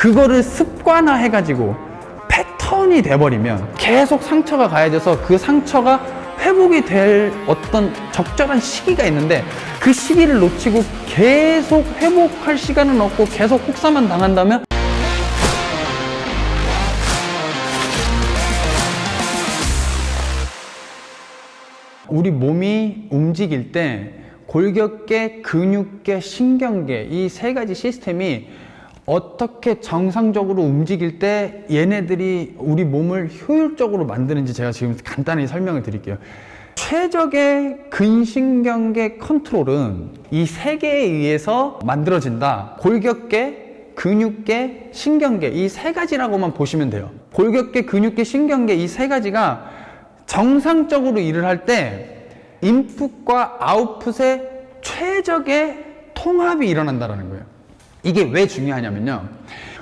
그거를 습관화 해가지고 패턴이 돼버리면 계속 상처가 가해져서 그 상처가 회복이 될 어떤 적절한 시기가 있는데 그 시기를 놓치고 계속 회복할 시간은 없고 계속 혹사만 당한다면 우리 몸이 움직일 때 골격계, 근육계, 신경계 이 세 가지 시스템이 어떻게 정상적으로 움직일 때 얘네들이 우리 몸을 효율적으로 만드는지 제가 지금 간단히 설명을 드릴게요. 최적의 근신경계 컨트롤은 이 세 개에 의해서 만들어진다. 골격계, 근육계, 신경계 이 세 가지라고만 보시면 돼요. 골격계, 근육계, 신경계 이 세 가지가 정상적으로 일을 할 때 인풋과 아웃풋의 최적의 통합이 일어난다는 거예요. 이게 왜 중요하냐면요.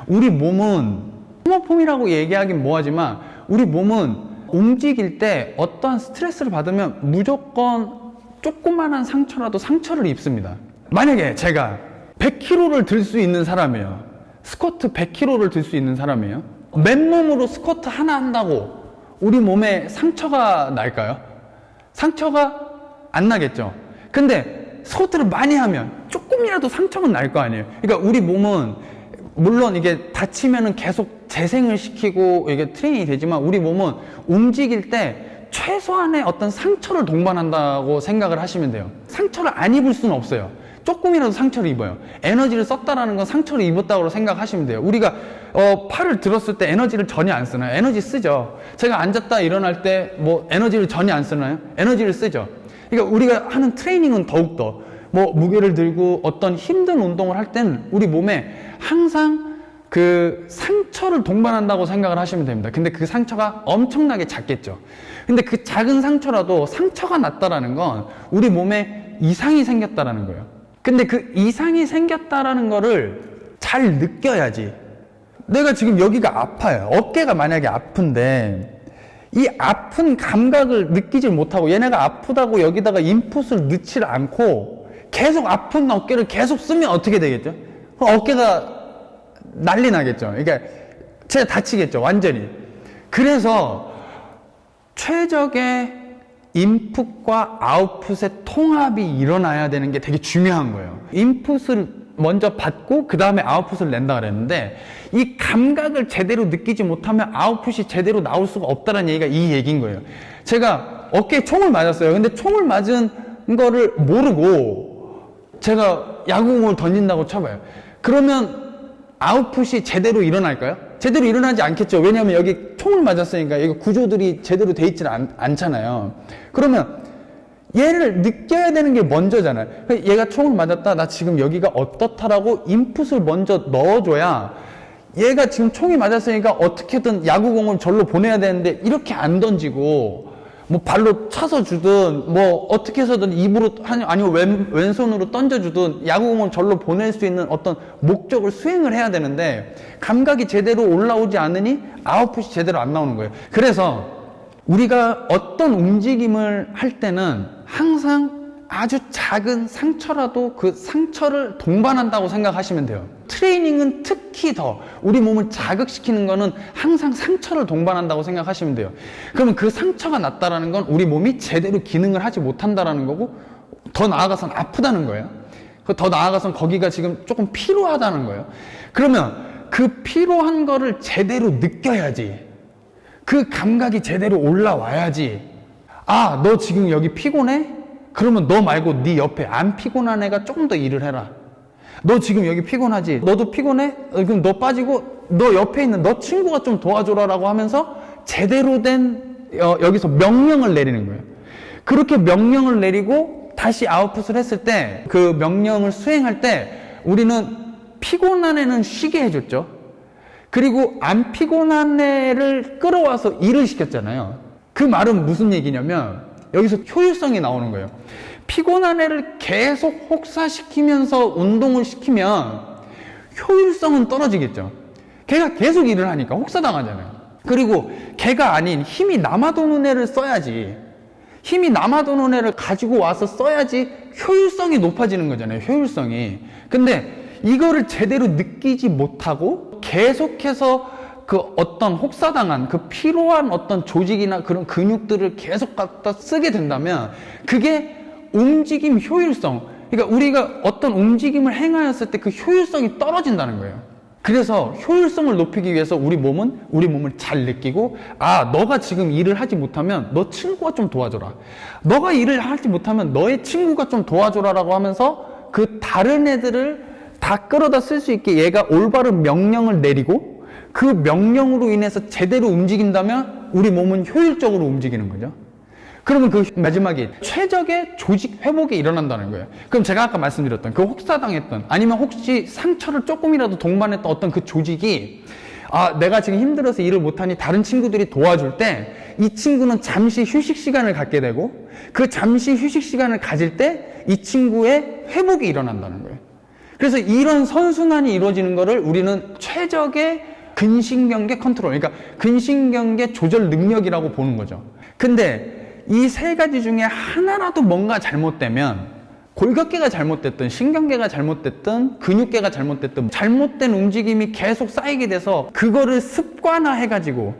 우리 몸은 호모폼이라고 얘기하긴 뭐하지만 우리 몸은 움직일 때 어떠한 스트레스를 받으면 무조건 조그만한 상처라도 상처를 입습니다. 만약에 제가 100kg를 들 수 있는 사람이에요. 스쿼트 100kg를 들 수 있는 사람이에요. 맨몸으로 스쿼트 하나 한다고 우리 몸에 상처가 날까요? 상처가 안 나겠죠. 근데 스쿼트를 많이 하면 조 금이라도 상처는 날 거 아니에요. 그러니까 우리 몸은 물론 이게 다치면은 계속 재생을 시키고 이게 트레이닝이 되지만 우리 몸은 움직일 때 최소한의 어떤 상처를 동반한다고 생각을 하시면 돼요. 상처를 안 입을 수는 없어요. 조금이라도 상처를 입어요. 에너지를 썼다라는 건 상처를 입었다고 생각하시면 돼요. 우리가 어, 팔을 들었을 때 에너지를 전혀 안 쓰나요? 에너지 쓰죠. 제가 앉았다 일어날 때 뭐 에너지를 전혀 안 쓰나요? 에너지를 쓰죠. 그러니까 우리가 하는 트레이닝은 더욱더 뭐 무게를 들고 어떤 힘든 운동을 할 때는 우리 몸에 항상 그 상처를 동반한다고 생각을 하시면 됩니다. 근데 그 상처가 엄청나게 작겠죠. 근데 그 작은 상처라도 상처가 났다라는 건 우리 몸에 이상이 생겼다라는 거예요. 근데 그 이상이 생겼다라는 거를 잘 느껴야지. 내가 지금 여기가 아파요. 어깨가 만약에 아픈데 이 아픈 감각을 느끼질 못하고 얘네가 아프다고 여기다가 인풋을 넣지를 않고 계속 아픈 어깨를 계속 쓰면 어떻게 되겠죠? 그럼 어깨가 난리 나겠죠. 그러니까 제가 다치겠죠. 완전히. 그래서 최적의 인풋과 아웃풋의 통합이 일어나야 되는 게 되게 중요한 거예요. 인풋을 먼저 받고 그 다음에 아웃풋을 낸다 그랬는데 이 감각을 제대로 느끼지 못하면 아웃풋이 제대로 나올 수가 없다는 얘기가 이 얘기인 거예요. 제가 어깨에 총을 맞았어요. 근데 총을 맞은 거를 모르고 제가 야구공을 던진다고 쳐봐요. 그러면 아웃풋이 제대로 일어날까요? 제대로 일어나지 않겠죠. 왜냐하면 여기 총을 맞았으니까 이거 구조들이 제대로 돼 있지는 않, 않잖아요. 그러면 얘를 느껴야 되는 게 먼저잖아요. 그러니까 얘가 총을 맞았다. 나 지금 여기가 어떻다라고 인풋을 먼저 넣어줘야 얘가 지금 총이 맞았으니까 어떻게든 야구공을 절로 보내야 되는데 이렇게 안 던지고 뭐 발로 차서 주든 뭐 어떻게 해서든 입으로 아니- 아니면 왼, 왼손으로 던져주든 야구공을 절로 보낼 수 있는 어떤 목적을 수행을 해야 되는데 감각이 제대로 올라오지 않으니 아웃풋이 제대로 안 나오는 거예요. 그래서 우리가 어떤 움직임을 할 때는 항상 아주 작은 상처라도 그 상처를 동반한다고 생각하시면 돼요. 트레이닝은 특히 더 우리 몸을 자극시키는 거는 항상 상처를 동반한다고 생각하시면 돼요. 그러면 그 상처가 났다라는 건 우리 몸이 제대로 기능을 하지 못한다라는 거고 더 나아가선 아프다는 거예요. 그더 나아가선 거기가 지금 조금 피로하다는 거예요. 그러면 그 피로한 거를 제대로 느껴야지. 그 감각이 제대로 올라와야지. 아, 너 지금 여기 피곤해? 그러면 너 말고 네 옆에 안 피곤한 애가 조금 더 일을 해라. 너 지금 여기 피곤하지? 너도 피곤해? 어, 그럼 너 빠지고 너 옆에 있는 너 친구가 좀 도와줘라라고 하면서 제대로 된 어, 여기서 명령을 내리는 거예요. 그렇게 명령을 내리고 다시 아웃풋을 했을 때 그 명령을 수행할 때 우리는 피곤한 애는 쉬게 해줬죠. 그리고 안 피곤한 애를 끌어와서 일을 시켰잖아요. 그 말은 무슨 얘기냐면 여기서 효율성이 나오는 거예요. 피곤한 애를 계속 혹사시키면서 운동을 시키면 효율성은 떨어지겠죠. 걔가 계속 일을 하니까 혹사당하잖아요. 그리고 걔가 아닌 힘이 남아도는 애를 써야지. 힘이 남아도는 애를 가지고 와서 써야지 효율성이 높아지는 거잖아요. 효율성이. 근데 이거를 제대로 느끼지 못하고 계속해서 그 어떤 혹사당한 그 피로한 어떤 조직이나 그런 근육들을 계속 갖다 쓰게 된다면 그게 움직임 효율성 그러니까 우리가 어떤 움직임을 행하였을 때 그 효율성이 떨어진다는 거예요. 그래서 효율성을 높이기 위해서 우리 몸은 우리 몸을 잘 느끼고 아 너가 지금 일을 하지 못하면 너 친구가 좀 도와줘라 너가 일을 하지 못하면 너의 친구가 좀 도와줘라라고 하면서 그 다른 애들을 다 끌어다 쓸 수 있게 얘가 올바른 명령을 내리고 그 명령으로 인해서 제대로 움직인다면 우리 몸은 효율적으로 움직이는 거죠. 그러면 그 마지막에 최적의 조직 회복이 일어난다는 거예요. 그럼 제가 아까 말씀드렸던 그 혹사당했던 아니면 혹시 상처를 조금이라도 동반했던 어떤 그 조직이 아, 내가 지금 힘들어서 일을 못하니 다른 친구들이 도와줄 때 이 친구는 잠시 휴식 시간을 갖게 되고 그 잠시 휴식 시간을 가질 때 이 친구의 회복이 일어난다는 거예요. 그래서 이런 선순환이 이루어지는 것을 우리는 최적의 근신경계 컨트롤, 그러니까 근신경계 조절 능력이라고 보는 거죠. 근데 이 세 가지 중에 하나라도 뭔가 잘못되면 골격계가 잘못됐든 신경계가 잘못됐든 근육계가 잘못됐든 잘못된 움직임이 계속 쌓이게 돼서 그거를 습관화 해가지고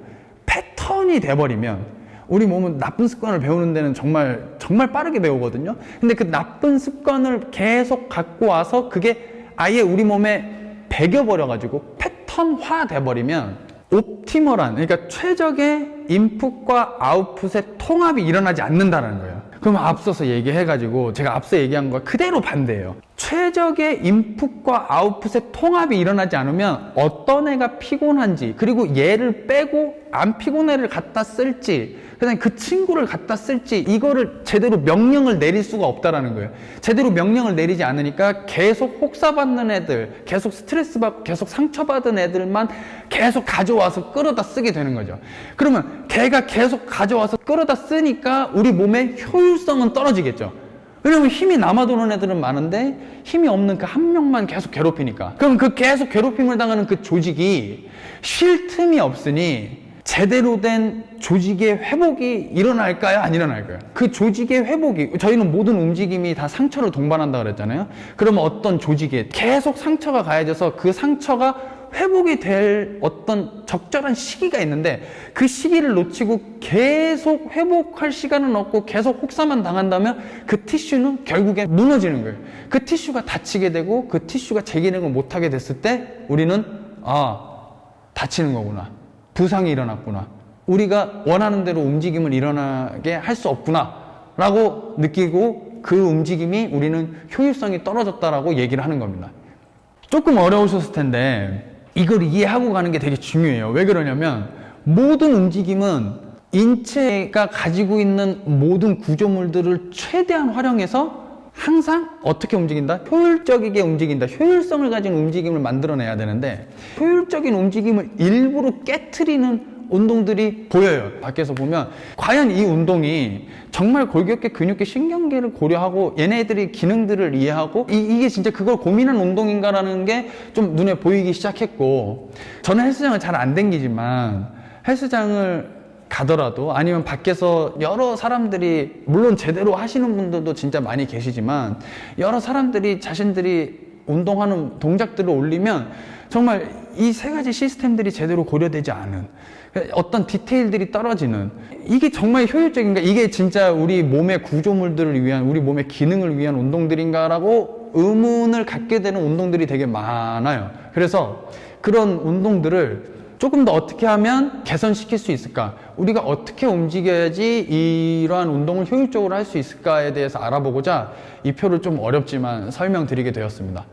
패턴이 돼버리면 우리 몸은 나쁜 습관을 배우는 데는 정말 정말 빠르게 배우거든요. 근데 그 나쁜 습관을 계속 갖고 와서 그게 아예 우리 몸에 배겨버려 가지고 패턴화 돼버리면 옵티멀한 그러니까 최적의 인풋과 아웃풋의 통합이 일어나지 않는다는 거예요. 그럼 앞서서 얘기해가지고 제가 앞서 얘기한 거 그대로 반대예요. 최적의 인풋과 아웃풋의 통합이 일어나지 않으면 어떤 애가 피곤한지 그리고 얘를 빼고 안 피곤한 애를 갖다 쓸지 그다음에 그 친구를 갖다 쓸지 이거를 제대로 명령을 내릴 수가 없다라는 거예요. 제대로 명령을 내리지 않으니까 계속 혹사받는 애들, 계속 스트레스 받고 계속 상처받은 애들만 계속 가져와서 끌어다 쓰게 되는 거죠. 그러면 걔가 계속 가져와서 끌어다 쓰니까 우리 몸의 효율성은 떨어지겠죠. 왜냐면 힘이 남아도는 애들은 많은데 힘이 없는 그 한 명만 계속 괴롭히니까. 그럼 그 계속 괴롭힘을 당하는 그 조직이 쉴 틈이 없으니 제대로 된 조직의 회복이 일어날까요? 안 일어날까요? 그 조직의 회복이, 저희는 모든 움직임이 다 상처를 동반한다 그랬잖아요? 그러면 어떤 조직에 계속 상처가 가해져서 그 상처가 회복이 될 어떤 적절한 시기가 있는데 그 시기를 놓치고 계속 회복할 시간은 없고 계속 혹사만 당한다면 그 티슈는 결국에 무너지는 거예요. 그 티슈가 다치게 되고 그 티슈가 재기능을 못하게 됐을 때 우리는 아, 다치는 거구나. 부상이 일어났구나. 우리가 원하는 대로 움직임을 일어나게 할 수 없구나. 라고 느끼고 그 움직임이 우리는 효율성이 떨어졌다라고 얘기를 하는 겁니다. 조금 어려우셨을 텐데 이걸 이해하고 가는 게 되게 중요해요. 왜 그러냐면 모든 움직임은 인체가 가지고 있는 모든 구조물들을 최대한 활용해서 항상 어떻게 움직인다? 효율적이게 움직인다. 효율성을 가진 움직임을 만들어내야 되는데 효율적인 움직임을 일부러 깨트리는 운동들이 보여요. 밖에서 보면 과연 이 운동이 정말 골격계, 근육계, 신경계를 고려하고 얘네들이 기능들을 이해하고 이, 게 진짜 그걸 고민한 운동인가라는 게 좀 눈에 보이기 시작했고 저는 헬스장을 잘 안 댕기지만 헬스장을 가더라도 아니면 밖에서 여러 사람들이 물론 제대로 하시는 분들도 진짜 많이 계시지만 여러 사람들이 자신들이 운동하는 동작들을 올리면 정말 이 세 가지 시스템들이 제대로 고려되지 않은 어떤 디테일들이 떨어지는 이게 정말 효율적인가? 이게 진짜 우리 몸의 구조물들을 위한 우리 몸의 기능을 위한 운동들인가라고 의문을 갖게 되는 운동들이 되게 많아요. 그래서 그런 운동들을 조금 더 어떻게 하면 개선시킬 수 있을까? 우리가 어떻게 움직여야지 이러한 운동을 효율적으로 할 수 있을까에 대해서 알아보고자 이 표를 좀 어렵지만 설명드리게 되었습니다.